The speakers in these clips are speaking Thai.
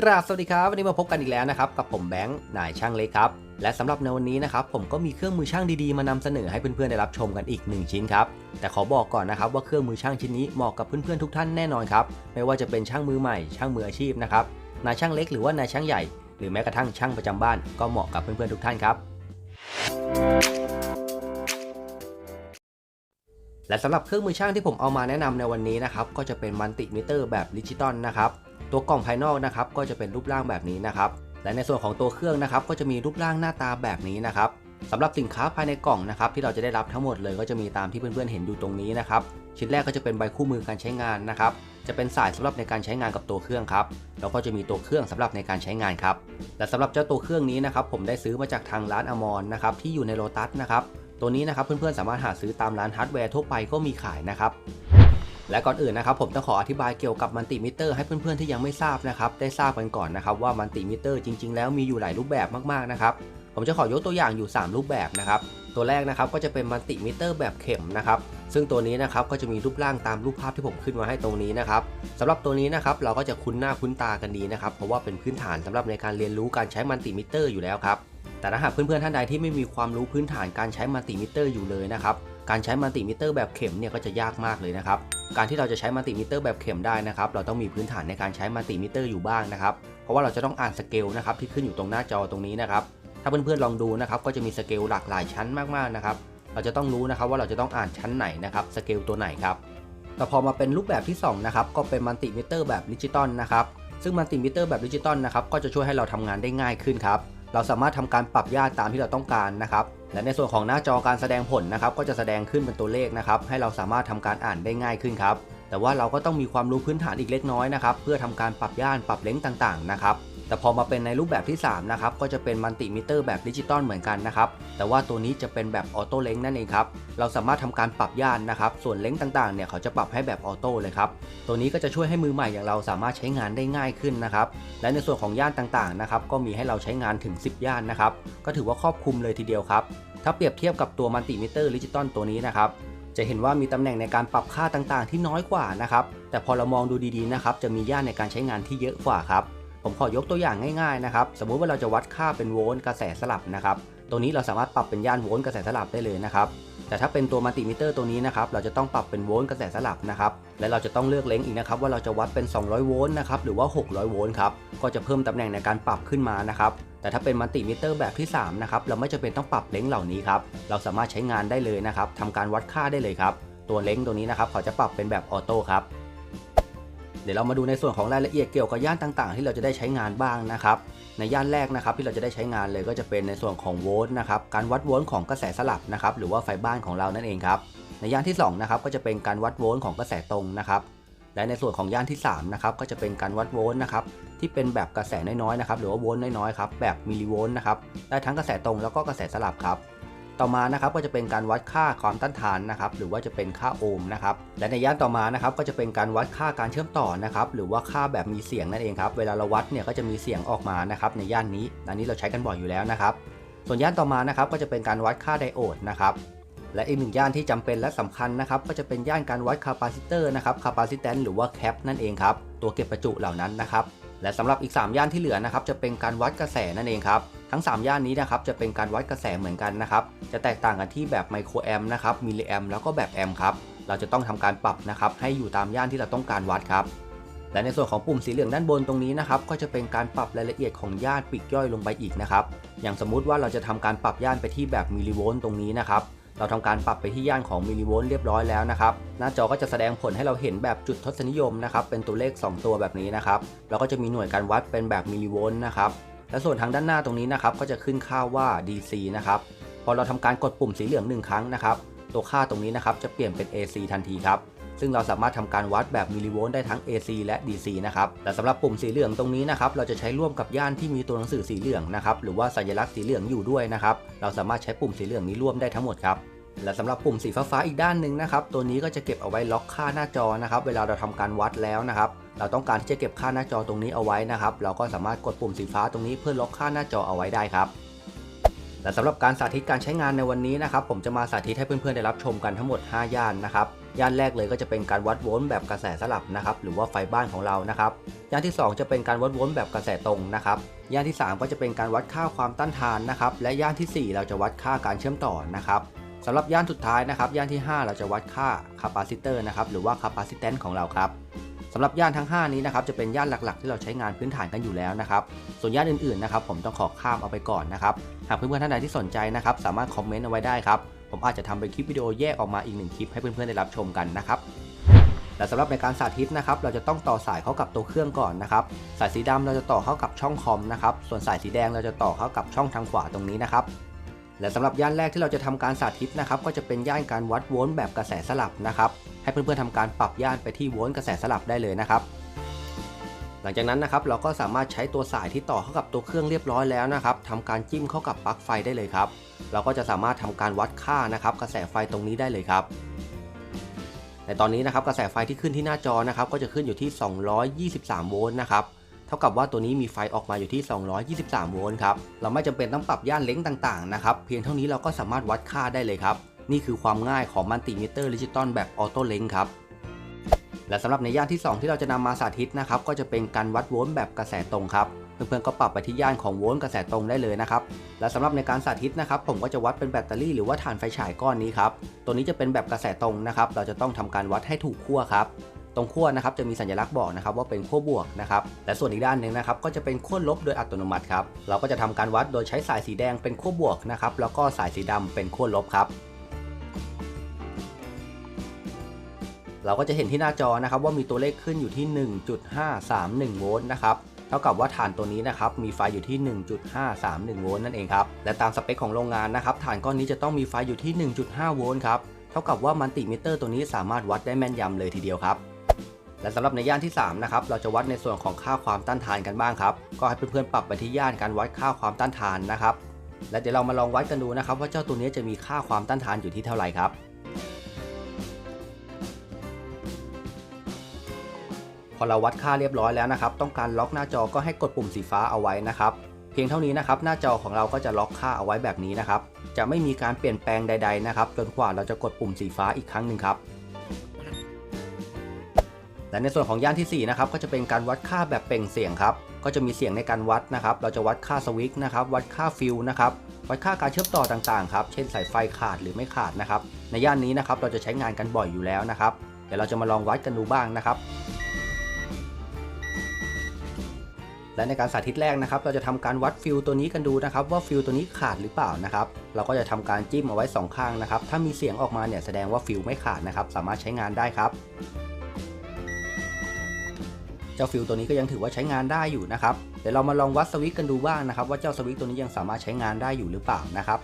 กราบสวัสดีครับวันนี้มาพบกันอีกแล้วนะครับกับผมแบงค์นายช่างเล็กครับและสำหรับในวันนี้นะครับผมก็มีเครื่องมือช่างดีๆ มานำเสนอให้เพื่อนๆได้รับชมกันอีกหนึ่งชิ้นครับแต่ขอบอกก่อนนะครับว่าเครื่องมือช่างชิ้นนี้เหมาะกับเพื่อนๆทุกท่านแน่นอนครับไม่ว่าจะเป็นช่างมือใหม่ช่างมืออาชีพนะครับนายช่างเล็กหรือว่านายช่างใหญ่ หรือแม้กระทั่งช่างประจำบ้านก็เหมาะกับเพื่อนๆทุกท่านครับและสำหรับเครื่องมือช่างที่ผมเอามาแนะนำในวันนี้นะครับก็จะเป็นมัลติมิเตอร์แบบดิจิตอลนะครับ ตัวกล่องภายนอกนะครับก็จะเป็นรูปร่างแบบนี้นะครับและในส่วนของตัวเครื่องนะครับก็จะมีรูปร่างหน้าตาแบบนี้นะครับสำหรับสินค้าภายในกล่องนะครับที่เราจะได้รับทั้งหมดเลยก็จะมีตามที่เพื่อนๆเห็นอยู่ตรงนี้นะครับชิ้นแรกก็จะเป็นใบคู่มือการใช้งานนะครับจะเป็นสายสำหรับในการใช้งานกับตัวเครื่องครับแล้วก็จะมีตัวเครื่องสำหรับในการใช้งานครับและสำหรับเจ้าตัวเครื่องนี้นะครับผมได้ซื้อมาจากทางร้านอมรนะครับที่อยู่ในโลตัสนะครับตัวนี้นะครับเพื่อนๆสามารถหาซื้อตามร้านฮาร์ดแวร์ทั่วไปก็มีขายนะครับ และก่อนอื่นนะครับผมต้องขออธิบายเกี่ยวกับมัลติมิเตอร์ให้เพื่อนๆที่ยังไม่ทราบนะครับได้ทราบกันก่อนนะครับว่ามัลติมิเตอร์จริงๆ แล้วมีอยู่หลายรูปแบบมากๆนะครับผมจะขอยกตัวอย่างอยู่ 3 รูปแบบนะครับตัวแรกนะครับก็จะเป็นมัลติมิเตอร์แบบเข็มนะครับซึ่งตัวนี้นะครับก็จะมีรูปร่างตามรูปภาพที่ผมขึ้นมาให้ตรงนี้นะครับสำหรับตัวนี้นะครับเราก็จะคุ้นหน้าคุ้นตากันดีนะครับเพราะว่าเป็นพื้นฐานสำหรับในการเรียนรู้การใช้มัลติมิเตอร์อยู่แล้วครับแต่ถ้าหากเพื่อนๆท่านใดที่ไม่มีความรู้พื้นฐานการใช้มัลติมิเตอร์อยู่เลยนะครับ การใช้มัลติมิเตอร์แบบเข็มเนี่ยก็จะยากมากเลยนะครับ การที่เราจะใช้มัลติมิเตอร์แบบเข็มได้นะครับ เราต้องมีพื้นฐานในการใช้มัลติมิเตอร์อยู่บ้างนะครับ เพราะว่าเราจะต้องอ่านสเกลนะครับที่ขึ้นอยู่ตรงหน้าจอตรงนี้นะครับ ถ้าเพื่อนๆลองดูนะครับก็จะมีสเกลหลากหลายชั้นมากๆนะครับ เราจะต้องรู้นะครับว่าเราจะต้องอ่านชั้นไหนนะครับ สเกลตัวไหนครับ แต่พอมาเป็นรูปแบบที่2นะครับ ก็เป็นมัลติมิเตอร์แบบดิจิตอลนะครับ ซึ่งมัลติมิเตอร์แบบดิจิตอลนะครับ ก็จะช่วยให้เราทำงานได้ง่ายขึ้นครับ เราสามารถทำการปรับย่าตามที่เราต้องการนะครับ และในส่วนของหน้าจอการแสดงผลนะครับ ก็จะแสดงขึ้นเป็นตัวเลขนะครับ ให้เราสามารถทำการอ่านได้ง่ายขึ้นครับ แต่ว่าเราก็ต้องมีความรู้พื้นฐานอีกเล็กน้อยนะครับ เพื่อทำการปรับย่านปรับเล้งต่างๆนะครับ แต่พอมาเป็นในรูปแบบที่ 3 นะครับ ก็จะเป็นมัลติมิเตอร์แบบดิจิตอลเหมือนกันนะครับ แต่ว่าตัวนี้จะเป็นแบบออโต้เลนส์นั่นเองครับ เราสามารถทำการปรับย่านนะครับ ส่วนเลนส์ต่างๆ เนี่ยเขาจะปรับให้แบบออโต้เลยครับ ตัวนี้ก็จะช่วยให้มือใหม่อย่างเราสามารถใช้งานได้ง่ายขึ้นนะครับ และในส่วนของย่านต่างๆ นะครับ ก็มีให้เราใช้งานถึง 10 ย่านนะครับ ก็ถือว่าครอบคลุมเลยทีเดียวครับ ถ้าเปรียบเทียบกับตัวมัลติมิเตอร์ดิจิตอลตัวนี้นะครับจะเห็นว่ามีตำแหน่งในการปรับค่าต่างๆ ที่น้อยกว่านะครับ แต่พอเรามองดูดีๆนะครับ จะมีย่านในการใช้งานที่เยอะกว่าครับ ผมขอยกตัวอย่างง่ายๆนะครับ สมมุติว่าเราจะวัดค่าเป็นโวลต์กระแสสลับนะครับ ตัวนี้เราสามารถปรับเป็นย่านโวลต์กระแสสลับได้เลยนะครับ แต่ถ้าเป็นตัวมัลติมิเตอร์ตัวนี้นะครับ เราจะต้องปรับเป็นโวลต์กระแสสลับนะครับ และเราจะต้องเลือกเลนส์อีกนะครับว่าเราจะวัดเป็น 200 โวลต์นะครับ หรือว่า 600 โวลต์ครับ ก็จะเพิ่มตำแหน่งในการปรับขึ้นมานะครับ แต่ถ้าเป็นมัลติมิเตอร์แบบที่ 3 นะครับ เราไม่จำเป็นต้องปรับเลนส์เหล่านี้ครับ เราสามารถใช้งานได้เลยนะครับทำการวัดค่าได้เลยครับ ตัวเลนส์ตัวนี้นะครับเขาจะปรับเป็นแบบออโต้ครับ เดี๋ยวเรามาดูในส่วนของรายละเอียดเกี่ยวกับย่านต่างๆ ที่เราจะได้ใช้งานบ้างนะครับในย่านแรกนะครับที่เราจะได้ใช้งานเลยก็จะเป็นในส่วนของโวลต์นะครับการวัดโวลต์ของกระแสสลับนะครับหรือว่าไฟบ้านของเรานั่นเองครับในย่านที่2นะครับก็จะเป็นการวัดโวลต์ของกระแสตรงนะครับและในส่วนของย่านที่3นะครับก็จะเป็นการวัดโวลต์นะครับที่เป็นแบบกระแสน้อยๆนะครับหรือว่าโวลต์น้อยๆครับแบบมิลลิโวลต์นะครับได้ทั้งกระแสตรงแล้วก็กระแสสลับครับ ต่อมานะครับก็จะเป็นการวัดค่าความต้านทานนะครับหรือว่าจะเป็นค่าโอห์มนะครับและในย่านต่อมานะครับก็จะเป็นการวัดค่าการเชื่อมต่อนะครับหรือว่าค่าแบบมีเสียงนั่นเองครับเวลาเราวัดเนี่ยก็จะมีเสียงออกมานะครับในย่านนี้อันนี้เราใช้กันบ่อยอยู่แล้วนะครับส่วนย่านต่อมานะครับก็จะเป็นการวัดค่าไดโอดนะครับและอีกหนึ่งย่านที่จำเป็นและสำคัญนะครับก็จะเป็นย่านการวัดคาปาซิเตอร์นะครับคาปาซิแตนหรือว่าแคปนั่นเองครับตัวเก็บประจุเหล่านั้นนะครับและสำหรับอีก 3 ย่านที่เหลือนะครับจะเป็นการวัดกระแสนั่นเองครับ ทั้ง 3 ย่านนี้นะครับจะเป็นการวัดกระแสเหมือนกันนะครับ จะแตกต่างกันที่แบบไมโครแอมป์นะครับ มิลลิแอมป์แล้วก็แบบแอมป์ครับ เราจะต้องทำการปรับนะครับให้อยู่ตามย่านที่เราต้องการวัดครับ และในส่วนของปุ่มสีเหลืองด้านบนตรงนี้นะครับ ก็จะเป็นการปรับรายละเอียดของย่านปีกย่อยลงไปอีกนะครับ อย่างสมมุติว่าเราจะทำการปรับย่านไปที่แบบมิลลิโวลต์ตรงนี้นะครับ เราทำการปรับไปที่ย่านของมิลลิโวลต์เรียบร้อยแล้วนะครับ หน้าจอก็จะแสดงผลให้เราเห็นแบบจุดทศนิยมนะครับ เป็นตัวเลข 2 ตัวแบบนี้นะครับ เราก็จะมีหน่วยการวัดเป็นแบบมิลลิโวลต์นะครับ และส่วนทางด้านหน้าตรงนี้นะครับก็จะขึ้นค่าว่า DC นะครับพอเราทำการกดปุ่มสีเหลืองหนึ่งครั้งนะครับตัวค่าตรงนี้นะครับจะเปลี่ยนเป็น AC ทันทีครับซึ่งเราสามารถทำการวัดแบบมิลลิโวลต์ได้ทั้ง AC และ DC นะครับแต่สำหรับปุ่มสีเหลืองตรงนี้นะครับเราจะใช้ร่วมกับย่านที่มีตัวหนังสือสีเหลืองนะครับหรือว่าสัญลักษณ์สีเหลืองอยู่ด้วยนะครับเราสามารถใช้ปุ่มสีเหลืองนี้ร่วมได้ทั้งหมดครับและสำหรับปุ่มสีฟ้าๆอีกด้านหนึ่งนะครับตัวนี้ก็จะเก็บเอาไว้ล็อกค่าหน้าจอนะครับเวลาเราทำการวัดแล้วนะครับ เราต้องการที่จะเก็บค่าหน้าจอตรงนี้เอาไว้นะครับ เราก็สามารถกดปุ่มสีฟ้าตรงนี้เพื่อล็อกค่าหน้าจอเอาไว้ได้ครับและสำหรับการสาธิตการใช้งานในวันนี้นะครับ ผมจะมาสาธิตให้เพื่อนๆได้รับชมกันทั้งหมด 5 ย่านนะครับย่านแรกเลยก็จะเป็นการวัดโวลต์แบบกระแสสลับนะครับหรือว่าไฟบ้านของเรานะครับย่านที่ 2 จะเป็นการวัดโวลต์แบบกระแสตรงนะครับย่านที่ 3 ก็จะเป็นการวัดค่าความต้านทานนะครับและย่านทีสี่4 เราจะวัดค่าการเชื่อมต่อนะครับสำหรับย่านสุดท้ายนะครับย่านที่ 5 เราจะวัดค่าคาปาซิเตอร์นะครับหรือว่าคาปาซิแตนของเราครับำหรับย่านทั้ง 5 นี้นะครับจะเป็นย่านหลักๆ ที่เราใช้งานพื้นฐานกันอยู่แล้วนะครับส่วนย่านอื่นๆนะครับผมต้องขอข้ามเอาไปก่อนนะครับหากเพื่อนๆท่านใดที่สนใจนะครับสามารถคอมเมนต์เอาไว้ได้ครับผมอาจจะทำเป็นคลิปวิดีโอแยกออกมาอีกหนึ่งคลิปให้เพื่อนๆได้รับชมกันนะครับและสำหรับในการสาธิตนะครับเราจะต้องต่อสายเข้ากับตัวเครื่องก่อนนะครับสายสีดำเราจะต่อเข้ากับช่องคอมนะครับส่วนสายสีแดงเราจะต่อเข้ากับช่องทางขวาตรงนี้นะครับ และสำหรับย่านแรกที่เราจะทำการสาธิตนะครับก็จะเป็นย่านการวัดโวลต์แบบกระแสสลับนะครับให้เพื่อนๆทำการปรับย่านไปที่โวลต์กระแสสลับได้เลยนะครับ หลังจากนั้นนะครับเราก็สามารถใช้ตัวสายที่ต่อเข้ากับตัวเครื่องเรียบร้อยแล้วนะครับทำการจิ้มเข้ากับปลั๊กไฟได้เลยครับ เราก็จะสามารถทำการวัดค่านะครับกระแสไฟตรงนี้ได้เลยครับในตอนนี้นะครับกระแสไฟที่ขึ้นที่หน้าจอนะครับก็จะขึ้นอยู่ที่ 223 โวลต์นะครับ เท่ากับว่าตัวนี้มีไฟออกมาอยู่ที่ 223 โวลต์ครับ เราไม่จำเป็นต้องปรับย่านเล้งต่างๆนะครับ เพียงเท่านี้เราก็สามารถวัดค่าได้เลยครับ นี่คือความง่ายของมัลติมิเตอร์ดิจิตอลแบบออโต้เล้งครับและสำหรับในย่านที่ 2 ที่เราจะนำมาสาธิตนะครับก็จะเป็นการวัดโวลต์แบบกระแสตรงครับเพื่อนๆก็ปรับไปที่ย่านของโวลต์กระแสตรงได้เลยนะครับและสำหรับในการสาธิตนะครับ ผมก็จะวัดเป็นแบตเตอรี่หรือว่าถ่านไฟฉายก้อนนี้ครับตัวนี้จะเป็นแบบกระแสตรงนะครับ เราจะต้องทำการวัดให้ถูกขั้วครับ ตรงขั้วนะครับจะมีสัญลักษณ์บอกนะครับว่าเป็นขั้วบวกนะครับและส่วนอีกด้านหนึ่งนะครับก็จะเป็นขั้วลบโดยอัตโนมัติครับเราก็จะทำการวัดโดยใช้สายสีแดงเป็นขั้วบวกนะครับแล้วก็สายสีดำเป็นขั้วลบครับเราก็จะเห็นที่หน้าจอนะครับว่ามีตัวเลขขึ้นอยู่ที่ 1.531 โวลต์นะครับเท่ากับว่าฐานตัวนี้นะครับมีไฟอยู่ที่ 1.531 โวลต์นั่นเองครับและตามสเปคของโรงงานนะครับฐานก้อนนี้จะต้องมีไฟอยู่ที่ 1.5 โวลต์ครับเท่ากับว่ามัลติมิเตอร์ตัวนี้สามารถวัดได้แม่นยำเลยทีเดียวครับ และสำหรับในย่านที่3นะครับเราจะวัดในส่วนของค่าความต้านทานกันบ้างครับก็ให้เพื่อนๆปรับไปที่ย่านการวัดค่าความต้านทานนะครับ และเดี๋ยวเรามาลองวัดกันดูนะครับ ว่าเจ้าตัวนี้จะมีค่าความต้านทานอยู่ที่เท่าไหร่ครับพอเราวัดค่าเรียบร้อยแล้วนะครับ ต้องการล็อกหน้าจอก็ให้กดปุ่มสีฟ้าเอาไว้นะครับ เพียงเท่านี้นะครับ หน้าจอของเราก็จะล็อกค่าเอาไว้แบบนี้นะครับ จะไม่มีการเปลี่ยนแปลงใด ๆนะครับ จนกว่าเราจะกดปุ่มสีฟ้าอีกครั้งหนึ่งครับ และในส่วนของย่านที่ 4 นะครับก็จะเป็นการวัดค่าแบบเป่งเสียงครับก็จะมีเสียงในการวัดนะครับ เราจะวัดค่าสวิตช์นะครับ วัดค่าฟิลนะครับ วัดค่าการเชื่อมต่อต่างๆครับ เช่นสายไฟขาดหรือไม่ขาดนะครับ ในย่านนี้นะครับเราจะใช้งานกันบ่อยอยู่แล้วนะครับ เดี๋ยวเราจะมาลองวัดกันดูบ้างนะครับและในการสาธิตแรกนะครับ เราจะทำการวัดฟิลตัวนี้กันดูนะครับ ว่าฟิลตัวนี้ขาดหรือเปล่านะครับ เราก็จะทำการจิ้มเอาไว้สองข้างนะครับ ถ้ามีเสียงออกมาเนี่ยแสดงว่าฟิลไม่ขาดนะครับ สามารถใช้งานได้ครับ เจ้าฟิลตัวนี้ก็ยังถือว่าใช้งานได้อยู่นะครับเดี๋ยวเรามาลองวัดสวิตกันดูบ้างนะครับว่าเจ้าสวิตตัวนี้ยังสามารถใช้งานได้อยู่หรือเปล่านะครับ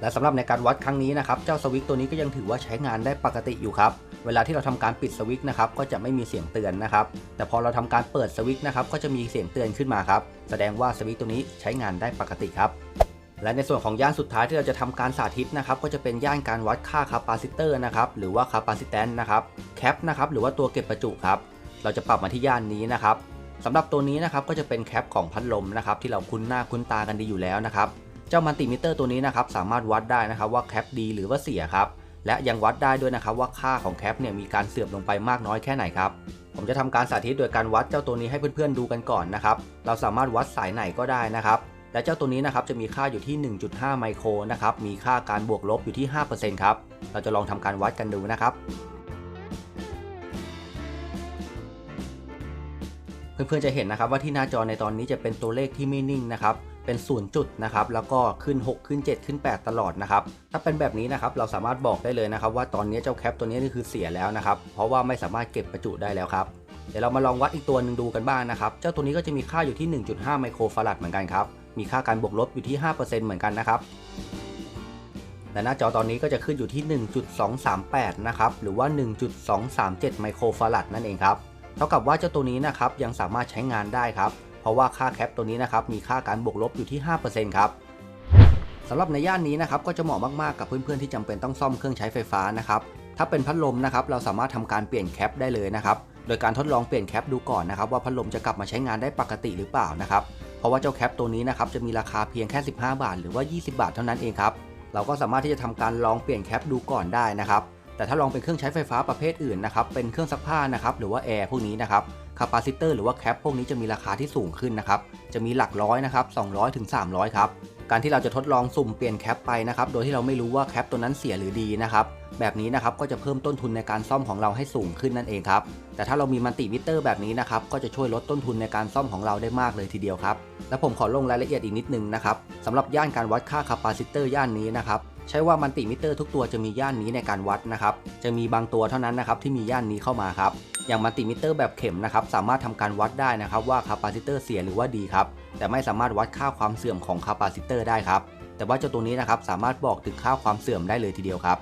และสำหรับในการวัดครั้งนี้นะครับ เจ้าสวิตตัวนี้ก็ยังถือว่าใช้งานได้ปกติอยู่ครับ เวลาที่เราทำการปิดสวิตช์นะครับก็จะไม่มีเสียงเตือนนะครับ แต่พอเราทำการเปิดสวิตช์นะครับก็จะมีเสียงเตือนขึ้นมาครับ แสดงว่าสวิตช์ตัวนี้ใช้งานได้ปกติครับและในส่วนของย่านสุดท้ายที่เราจะทำการสาธิตนะครับก็จะเป็นย่านการวัดค่าคาปาซิเตอร์นะครับหรือว่าคาปาซิแตนนะครับแคปนะครับหรือว่าตัวเก็บประจุครับเราจะปรับมาที่ย่านนี้นะครับสำหรับตัวนี้นะครับก็จะเป็นแคปของพัดลมนะครับที่เราคุ้นหน้าคุ้นตากันดีอยู่แล้วนะครับเจ้ามัลติมิเตอร์ตัวนี้นะครับสามารถวัดได้นะครับว่าแคปดีหรือว่าเสียครับ และยังวัดได้ด้วยนะครับว่าค่าของแคปเนี่ยมีการเสื่อมลงไปมากน้อยแค่ไหนครับผมจะทำการสาธิตโดยการวัดเจ้าตัวนี้ให้เพื่อนๆดูกันก่อนนะครับเราสามารถวัดสายไหนก็ได้นะครับและเจ้าตัวนี้นะครับจะมีค่าอยู่ที่ 1.5 ไมโครนะครับมีค่าการบวกลบอยู่ที่ 5%ครับเราจะลองทำการวัดกันดูนะครับเพื่อนๆจะเห็นนะครับว่าที่หน้าจอในตอนนี้จะเป็นตัวเลขที่ไม่นิ่งนะครับ เป็นศูนย์จุดนะครับแล้วก็ขึ้น 6 ขึ้น 7 ขึ้น 8 ตลอดนะครับถ้าเป็นแบบนี้นะครับเราสามารถบอกได้เลยนะครับ ว่าตอนนี้เจ้าแคปตัวนี้นี่คือเสียแล้วนะครับเพราะว่าไม่สามารถเก็บประจุได้แล้วครับเดี๋ยวเรามาลองวัดอีกตัวหนึ่งดูกันบ้างนะครับ เจ้าตัวนี้ก็จะมีค่าอยู่ที่ 1.5 ไมโครฟาราดเหมือนกันครับ มีค่าการบวกลบอยู่ที่ 5%เหมือนกันนะครับ และหน้าจอตอนนี้ก็จะขึ้นอยู่ที่ 1.238 นะครับ หรือว่า 1.237 ไมโครฟาราดนั่นเองครับ เท่ากับว่าเจ้าตัวนี้นะครับยังสามารถใช้งานได้ครับ ราะว่าค่าแคปตัวนี้นะครับมีค่าการบวกลบอยู่ที่ 5%ครับสำหรับในย่านนี้นะครับก็จะเหมาะมากๆกับเพื่อนๆที่จำเป็นต้องซ่อมเครื่องใช้ไฟฟ้านะครับถ้าเป็นพัดลมนะครับเราสามารถทำการเปลี่ยนแคปได้เลยนะครับโดยการทดลองเปลี่ยนแคปดูก่อนนะครับว่าพัดลมจะกลับมาใช้งานได้ปกติหรือเปล่านะครับเพราะว่าเจ้าแคปตัวนี้นะครับจะมีราคาเพียงแค่ 15 บาท หรือว่า 20 บาทเท่านั้นเองครับเราก็สามารถที่จะทำการลองเปลี่ยนแคปดูก่อนได้นะครับแต่ถ้าลองเป็นเครื่องใช้ไฟฟ้าประเภทอื่นนะครับเป็นเครื่องซักผ้านะครับหรือว่าแอร์พวกนี้นะครับ คาปาซิเตอร์หรือว่าแคปพวกนี้จะมีราคาที่สูงขึ้นนะครับ จะมีหลักร้อยนะครับ200ถึง300 ครับ การที่เราจะทดลองสุ่มเปลี่ยนแคปไปนะครับ โดยที่เราไม่รู้ว่าแคปตัวนั้นเสียหรือดีนะครับ แบบนี้นะครับก็จะเพิ่มต้นทุนในการซ่อมของเราให้สูงขึ้นนั่นเองครับ แต่ถ้าเรามีมัลติมิเตอร์แบบนี้นะครับ ก็จะช่วยลดต้นทุนในการซ่อมของเราได้มากเลยทีเดียวครับ และผมขอลงรายละเอียดอีกนิดนึงนะครับสำหรับย่านการวัดค่าคาปาซิเตอร์ย่านนี้นะครับใช่ว่ามัลติมิเตอร์ทุกตัวจะมีย่านนี้ในการวัดนะครับ จะมีบางตัวเท่านั้นนะครับที่มีย่านนี้เข้ามาครับ อย่างมัลติมิเตอร์แบบเข็มนะครับสามารถทำการวัดได้นะครับว่าคาปาซิเตอร์เสียหรือว่าดีครับแต่ไม่สามารถวัดค่าความเสื่อมของคาปาซิเตอร์ได้ครับแต่ว่าเจ้าตัวนี้นะครับสามารถบอกถึงค่าความเสื่อมได้เลยทีเดียวครับ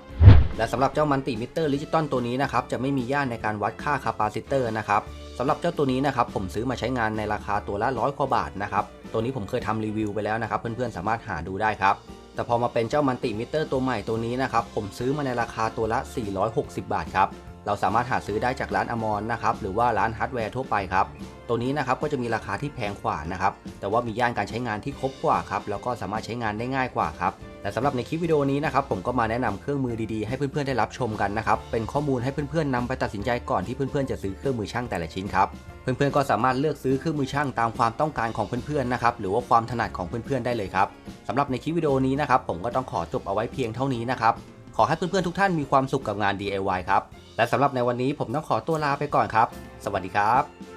และสำหรับเจ้ามัลติมิเตอร์ดิจิตอลตัวนี้นะครับจะไม่มีย่านในการวัดค่าคาปาซิเตอร์นะครับสำหรับเจ้าตัวนี้นะครับผมซื้อมาใช้งานในราคาตัวละร้อยกว่าบาทนะครับตัวนี้ผมเคยทำรีวิวไปแล้วนะครับเพื่อนๆสามารถหาดูได้ครับแต่พอมาเป็นเจ้ามัลติมิเตอร์ตัวใหม่ตัวนี้นะครับผมซื้อมาในราคาตัวละ 460 บาทครับ เราสามารถหาซื้อได้จากร้านอมรนะครับหรือว่าร้านฮาร์ดแวร์ทั่วไปครับตัวนี้นะครับก็จะมีราคาที่แพงกว่านะครับแต่ว่ามีย่านการใช้งานที่ครบกว่าครับแล้วก็สามารถใช้งานได้ง่ายกว่าครับแต่สำหรับในคลิปวิดีโอนี้นะครับผมก็มาแนะนำเครื่องมือดีๆให้เพื่อนๆได้รับชมกันนะครับเป็นข้อมูลให้เพื่อนๆนำไปตัดสินใจก่อนที่เพื่อนๆจะซื้อเครื่องมือช่างแต่ละชิ้นครับเพื่อนๆก็สามารถเลือกซื้อเครื่องมือช่างตามความต้องการของเพื่อนๆนะครับหรือว่าความถนัดของเพื่อนๆได้เลยครับสำหรับในคลิปวิดีโอนี้นะครับผมก็ต้องขอจบเอาไว้เพียงเท่านี้นะครับขอให้เพื่อนๆทุกท่านมีความสุขกับงาน DIY ครับ และสำหรับในวันนี้ผมต้องขอตัวลาไปก่อนครับ สวัสดีครับ